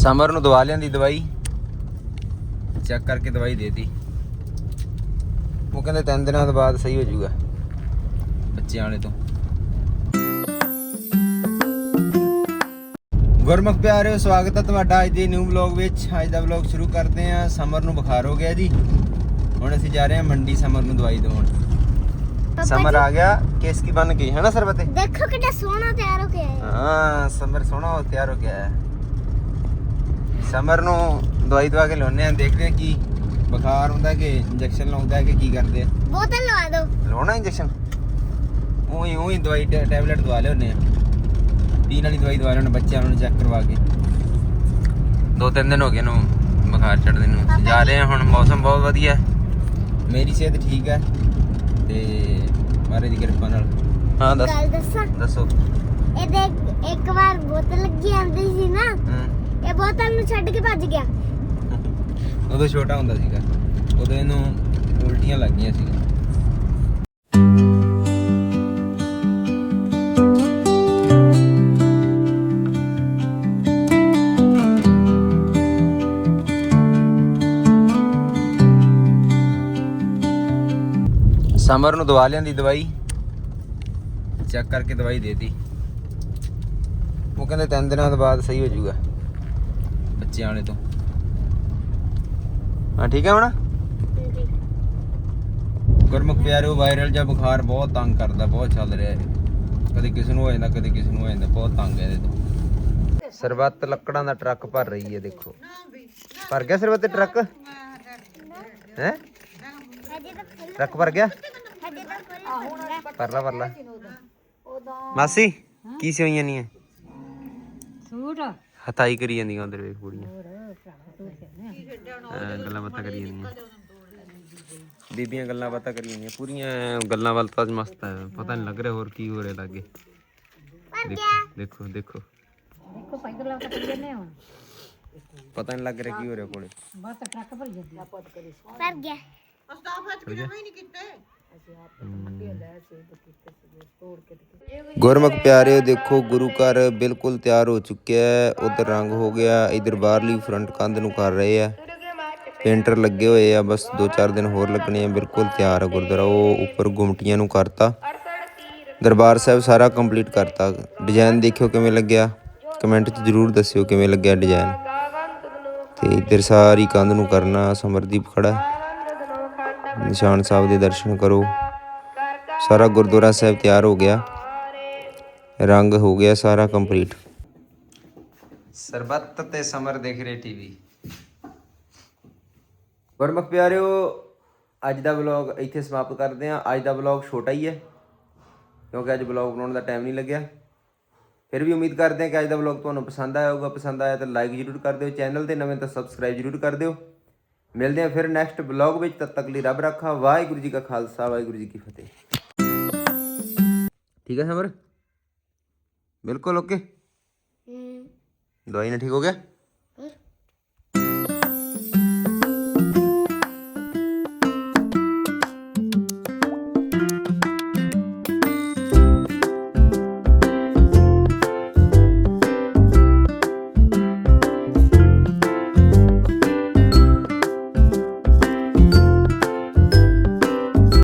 Summer ਨੂੰ ਦਵਾ ਲਿਆਂਦੀ ਦਵਾਈ। ਚੈੱਕ ਕਰਕੇ ਦਵਾਈ ਦੇਤੀ। ਉਹ ਕਹਿੰਦੇ ਤਿੰਨ ਦਿਨਾਂ ਤੋਂ ਬਾਅਦ ਸਹੀ ਹੋ ਜਾਊਗਾ ਬੱਚਿਆਂ ਵਾਲੇ ਤੋਂ। ਗੁਰਮੁਖ ਪਿਆਰਿਓ ਸਵਾਗਤ ਹੈ ਤੁਹਾਡਾ ਅੱਜ ਦੇ ਨਿਊ ਵਲੌਗ ਵਿੱਚ। ਅੱਜ ਦਾ ਵਲੌਗ ਸ਼ੁਰੂ ਕਰਦੇ ਹਾਂ। ਸਮਰ ਨੂੰ ਬੁਖਾਰ ਹੋ ਗਿਆ ਜੀ। ਹੁਣ ਅਸੀਂ ਜਾ ਰਹੇ ਹਾਂ ਮੰਡੀ ਸਮਰ ਨੂੰ ਦਵਾਈ ਦਵਾਉਣ। ਸਮਰ ਆ ਗਿਆ। ਕੇਸ ਕੀ? ਬਣ ਗਈ ਹੈ ਨਾ ਸਰਬਤੇ? ਦੇਖੋ ਕਿੰਨਾ ਸੋਹਣਾ ਤਿਆਰ ਹੋ ਕੇ ਆਇਆ। ਹਾਂ ਸਮਰ ਸੋਹਣਾ ਹੋ ਤਿਆਰ ਹੋ ਗਿਆ ਹੈ ਸਮਰ ਨੂੰ ਦਵਾਈ ਦਵਾ ਕੇ ਲਾਉਨੇ ਆ ਦੇਖਦੇ ਆ ਕੀ ਬੁਖਾਰ ਹੁੰਦਾ ਕਿ ਇੰਜੈਕਸ਼ਨ ਲਾਉਂਦਾ ਕਿ ਕੀ ਕਰਦੇ ਆ। ਬੋਤਲ ਲਵਾ ਦਿਓ ਲਾਉਣਾ ਇੰਜੈਕਸ਼ਨ ਉਹੀ ਉਹੀ ਦਵਾਈ ਟੈਬਲੇਟ ਦਵਾ ਲਿਆਉਨੇ ਆ ਪੀਣ ਵਾਲੀ ਦਵਾਈ ਦਵਾ ਲਿਆਉਣੇ ਬੱਚਿਆਂ ਨੂੰ ਚੈੱਕ ਕਰਵਾ ਕੇ। ਦੋ ਤਿੰਨ ਦਿਨ ਹੋ ਗਏ ਨੂੰ ਬੁਖਾਰ ਚੜ੍ਹਦੇ ਨੂੰ। ਜਾ। ਰਹੇ ਆ ਹੁਣ ਮੌਸਮ ਬਹੁਤ ਵਧੀਆ। ਮੇਰੀ ਸਿਹਤ ਠੀਕ ਹੈ ਤੇ ਮਾਰੇ ਦੀ ਕਿਰਪਾ ਨਾਲ। ਹਾਂ ਦੱਸ? ਦੱਸਾਂ। ਇਹਦੇ ਇੱਕ ਵਾਰ ਬੋਤਲ ਲੱਗੀ ਆਂਦੀ। ਇਹ ਬੋਤਲ ਨੂੰ ਛੱਡ ਕੇ ਭੱਜ ਗਿਆ। ਉਦੋਂ ਛੋਟਾ ਹੁੰਦਾ ਸੀਗਾ। ਉਦੋਂ ਇਹਨੂੰ ਉਲਟੀਆਂ ਲੱਗੀਆਂ ਸੀਗਾ ਸਮਰ ਨੂੰ ਦਵਾ ਲਿਆਂਦੀ ਦਵਾਈ। ਚੈੱਕ ਕਰਕੇ ਦਵਾਈ ਦੇਤੀ। ਉਹ ਕਹਿੰਦੇ ਤਿੰਨ ਦਿਨਾਂ ਤੋਂ ਬਾਅਦ ਸਹੀ ਹੋ ਜਾਊਗਾ। ਬੱਚਿਆਂ ਵਾਲੇ ਤੋਂ। ਹਾਂ ਠੀਕ ਹੈ ਹੁਣ? ਗੁਰਮੁਖ ਪਿਆਰਿਓ ਵਾਇਰਲ ਜਾਂ ਬੁਖਾਰ ਬਹੁਤ ਤੰਗ ਕਰਦਾ ਬਹੁਤ ਚੱਲ ਰਿਹਾ ਹੈ ਕਦੇ ਕਿਸ ਨੂੰ ਹੋ ਜਾਂਦਾ ਕਦੇ ਕਿਸ ਨੂੰ ਹੋ ਜਾਂਦਾ ਬਹੁਤ ਤੰਗ ਹੈ ਇਹਦੇ ਤੋਂ। ਸਰਬੱਤ ਲੱਕੜਾਂ ਦਾ ਟਰੱਕ ਭਰ ਰਹੀ ਹੈ ਦੇਖੋ। ਭਰ ਗਿਆ ਸਰਬੱਤ ਟਰੱਕ? ਹੈ? ਹਜੇ ਤਾਂ ਟਰੱਕ ਭਰ ਗਿਆ? ਹਜੇ ਤਾਂ ਫੁੱਲ ਭਰ ਲਾ ਭਰ ਲਾ ਮਾਸੀ ਕੀ ਸਿਉਈਆਂ ਨਹੀਂ ਹੈ ਸੂਟ? ਹਤਾਈ ਕਰੀ ਜਾਂਦੀਆਂ ਉਧਰ ਵੇਖ ਕੁੜੀਆਂ ਗੱਲਾਂ ਬਾਤਾਂ ਕਰੀ ਜਾਂਦੀਆਂ। ਬੀਬੀਆਂ ਗੱਲਾਂ ਬਾਤਾਂ ਕਰੀ ਜਾਂਦੀਆਂ। ਪੂਰੀਆਂ ਗੱਲਾਂ ਵੱਲ ਤਾਂ ਮਸਤ ਹੈ। ਪਤਾ ਨਹੀਂ ਲੱਗ ਰਿਹਾ ਹੋਰ ਕੀ ਹੋ ਰਿਹਾ ਲਾਗੇ। ਦੇਖੋ ਦੇਖੋ ਦੇਖੋ। ਦੇਖੋ ਪੈਦਲ ਲਾ ਕੇ ਜੰਨੇ ਹੁਣ। ਪਤਾ ਨਹੀਂ ਲੱਗ ਰਿਹਾ ਕੀ ਹੋ ਰਿਹਾ ਕੋਲੇ। ਬਸ ਟਰੱਕ ਭਰ ਜਾਂਦੀ ਆ। ਪਰ ਗਿਆ ਗੁਰਮੁਖ ਪਿਆਰਿਓ ਦੇਖੋ ਗੁਰੂ ਘਰ ਬਿਲਕੁਲ ਤਿਆਰ ਹੋ ਚੁੱਕਿਆ ਹੈ ਉਧਰ ਰੰਗ ਹੋ ਗਿਆ ਇਧਰ ਬਾਹਰਲੀ ਫਰੰਟ ਕੰਧ ਨੂੰ ਕਰ ਰਹੇ ਆ। ਪੇਂਟਰ ਲੱਗੇ ਹੋਏ ਆ ਬਸ 2-4 ਦਿਨ ਹੋਰ ਲੱਗਣੇ ਆ ਬਿਲਕੁਲ ਤਿਆਰ ਹੈ ਗੁਰਦੁਆਰਾ ਉਹ ਉੱਪਰ ਗੁਮਟੀਆਂ ਨੂੰ ਕਰਤਾ। ਦਰਬਾਰ ਸਾਹਿਬ ਸਾਰਾ ਕੰਪਲੀਟ ਕਰਤਾ। ਡਿਜ਼ਾਈਨ ਦੇਖਿਓ ਕਿਵੇਂ ਲੱਗਿਆ ਕਮੈਂਟ 'ਚ ਜਰੂਰ ਦੱਸਿਓ ਕਿਵੇਂ ਲੱਗਿਆ ਡਿਜ਼ਾਈਨ ਤੇ ਇਧਰ ਸਾਰੀ ਕੰਧ ਨੂੰ ਕਰਨਾ ਸਮਰਦੀਪ ਖੜਾ। ਨਿਸ਼ਾਨ ਸਾਹਿਬ ਦੇ ਦਰਸ਼ਨ ਕਰੋ। ਸਾਰਾ ਗੁਰਦੁਆਰਾ ਸਾਹਿਬ ਤਿਆਰ ਹੋ ਗਿਆ। ਰੰਗ ਹੋ ਗਿਆ ਸਾਰਾ ਕੰਪਲੀਟ ਸਰਬੱਤ ਤੇ ਸਮਰ ਦੇਖ ਰਹੇ ਟੀਵੀ ਗੁਰਮੁਖ ਪਿਆਰਿਓ, ਅੱਜ ਦਾ ਵਲੌਗ ਇੱਥੇ ਸਮਾਪਤ ਕਰਦੇ ਹਾਂ। ਅੱਜ ਦਾ ਵਲੌਗ ਛੋਟਾ ਹੀ ਹੈ, ਕਿਉਂਕਿ ਅੱਜ ਵਲੌਗ ਬਣਾਉਣ ਦਾ ਟਾਈਮ ਨਹੀਂ ਲੱਗਿਆ। ਫਿਰ ਵੀ ਉਮੀਦ ਕਰਦੇ ਹਾਂ ਕਿ ਅੱਜ ਦਾ ਵਲੌਗ ਤੁਹਾਨੂੰ ਪਸੰਦ ਆਇਆ ਹੋਊਗਾ। ਪਸੰਦ ਆਇਆ ਤਾਂ ਲਾਈਕ ਜ਼ਰੂਰ ਕਰ ਦਿਓ। ਚੈਨਲ ਤੇ ਨਵੇਂ ਤਾਂ ਸਬਸਕ੍ਰਾਈਬ ਜ਼ਰੂਰ ਕਰ ਦਿਓ। ਮਿਲਦੇ ਹਾਂ ਫਿਰ ਨੈਕਸਟ ਵਲੌਗ ਵਿੱਚ ਤਦ ਤੱਕ ਲਈ ਰੱਬ ਰੱਖਾ ਵਾਹਿਗੁਰੂ ਜੀ ਕਾ ਖਾਲਸਾ ਵਾਹਿਗੁਰੂ ਜੀ ਕੀ ਫਤਿਹ ਠੀਕ ਹੈ ਸਮਰ ਬਿਲਕੁਲ ਓਕੇ ਹੂੰ ਦਵਾਈ ਨਾਲ ਠੀਕ ਹੋ ਗਿਆ